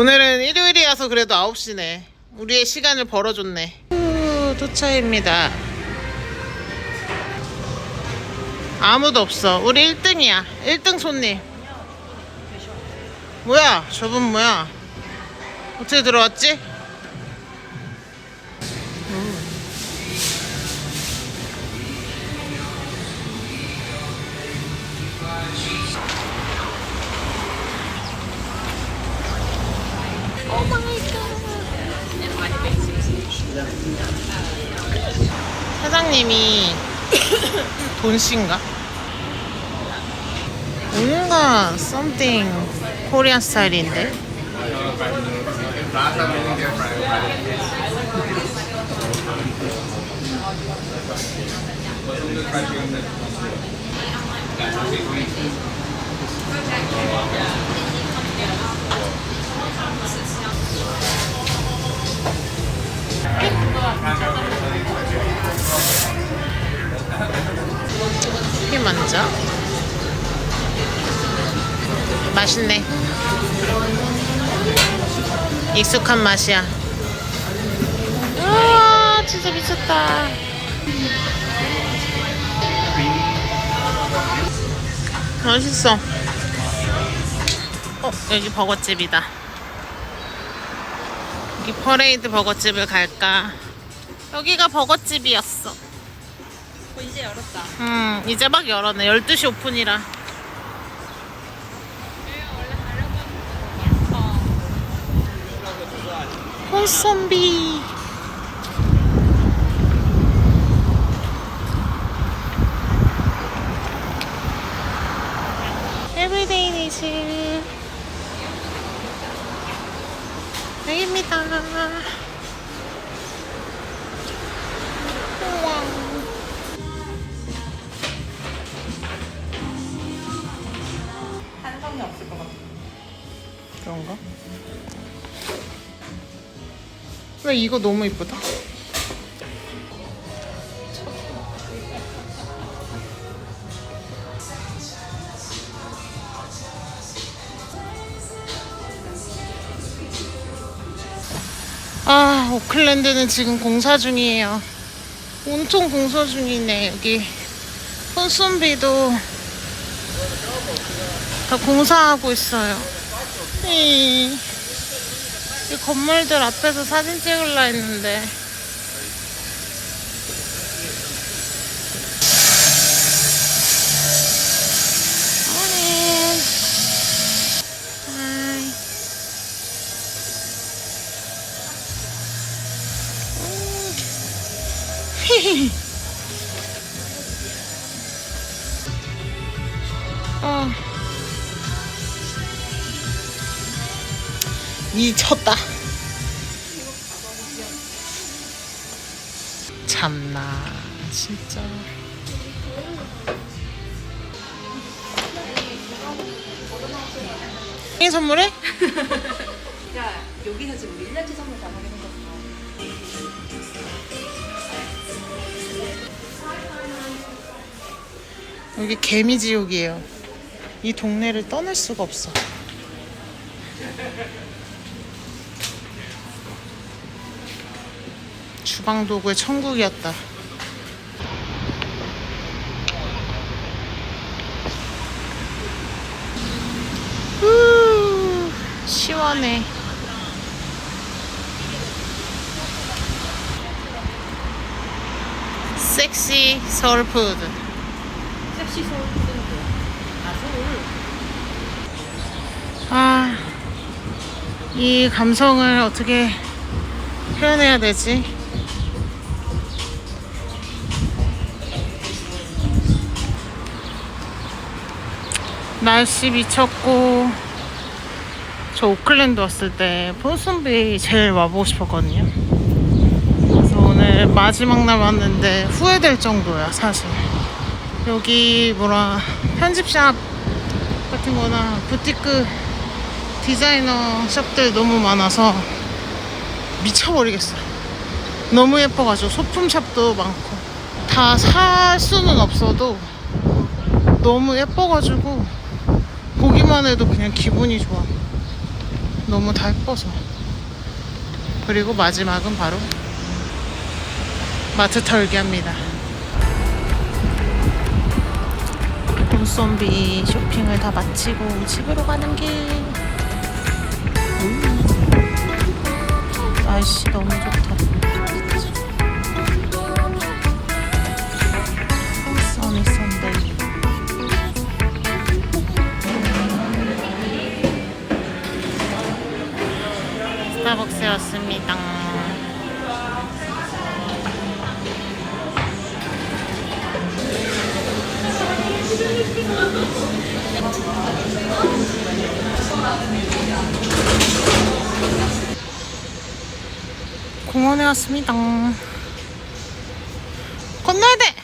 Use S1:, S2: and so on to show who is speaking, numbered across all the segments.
S1: 오늘은 일요일이라서 그래도 9시네. 우리의 시간을 벌어줬네. 후, 도착입니다. 아무도 없어. 우리 1등이야. 1등 손님. 뭐야? 저분 뭐야? 어떻게 들어왔지? 사장님이 돈 씨인가? 뭔가 something 코리안 스타일인데? 이게 먼저. 맛있네. 익숙한 맛이야. 우와 진짜 미쳤다. 맛있어. 어 여기 버거집이다. 여기 퍼레이드 버거집을 갈까? 여기가 버거집이었어
S2: 어, 이제 열었다.
S1: 음, 이제 막 열었네. 12시 오픈이라. 콘선비. 왜 이거 너무 이쁘다? 아, 오클랜드는 지금 공사 중이에요. 온통 공사 중이네. 여기 폰순비도 다 공사하고 있어요. 이, 이 건물들 앞에서 사진 찍을라 했는데. morning. 미쳤다. 참나 진짜. 이 선물해?
S2: 야, 여기서 지금 밀려치 선물 다 먹는 거.
S1: 여기 개미지옥이에요. 이 동네를 떠날 수가 없어. 주방 도구의 천국이었다. 후, 시원해. 섹시 서울푸드.
S2: 섹시 서울 푸드는 뭐야? 아, 서울.
S1: 아, 이 감성을 어떻게 표현해야 되지? 날씨 미쳤고, 저 오클랜드 왔을 때 폰슨비 제일 와보고 싶었거든요. 그래서 오늘 마지막 날 왔는데 후회될 정도야, 사실. 여기 뭐라, 편집샵 같은 거나 부티크 디자이너 샵들 너무 많아서 미쳐버리겠어요. 너무 예뻐가지고 소품샵도 많고 다 살 수는 없어도 너무 예뻐가지고 보기만 해도 그냥 기분이 좋아. 너무 다 예뻐서. 그리고 마지막은 바로 마트 털기합니다. 홈썸비 쇼핑을 다 마치고 집으로 가는 길. 음. 날씨 너무 좋다. 스타벅스에 왔습니다. 공원에 왔습니다. 건너야 돼!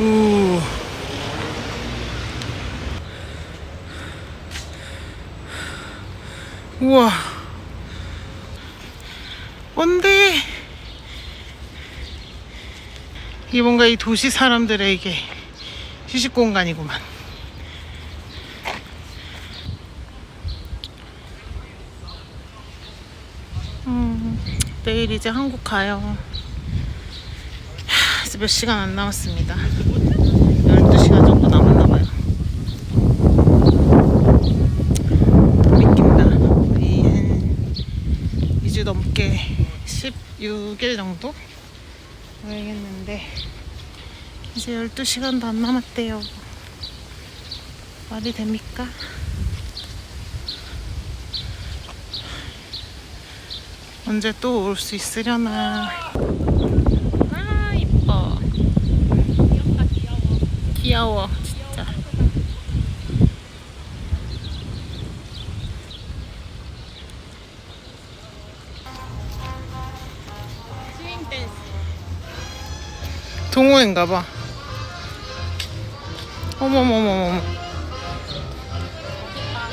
S1: 우. 우와. 뭔데? 이 뭔가 이 도시 사람들에게 휴식 공간이구만. 음, 내일 이제 한국 가요. 하, 이제 몇 시간 안 남았습니다. 12시간 정도 남았나봐요. 믿긴다. 우리 한 2주 넘게 16일 정도 여행했는데 이제 12시간도 안 남았대요. 말이 됩니까? 언제 또 올 수 있으려나. 아, 이뻐. 귀여워, 진짜. 동호인가 봐. 어머머머머.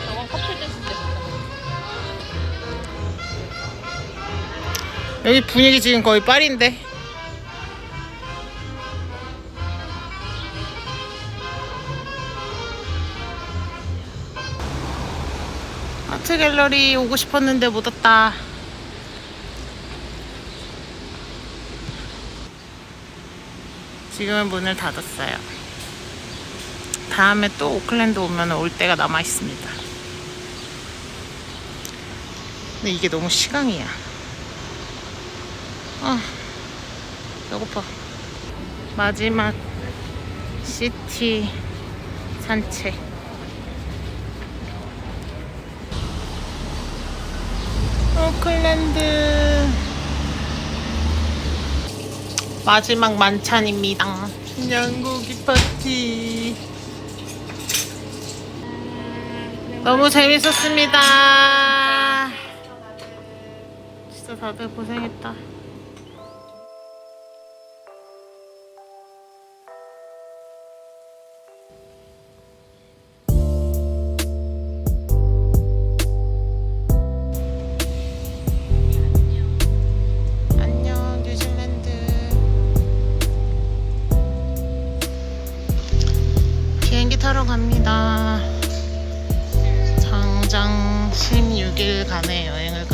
S2: 저건 커플 댄스 때
S1: 여기 분위기 지금 거의 파리인데. 아트 갤러리 오고 싶었는데 못 왔다. 지금은 문을 닫았어요. 다음에 또 오클랜드 오면 올 때가 남아 있습니다. 근데 이게 너무 시강이야. 아, 배고파. 마지막 시티 산책. 오클랜드. 마지막 만찬입니다. 양고기 파티. 너무 재밌었습니다. 진짜 다들 고생했다. 간의 여행을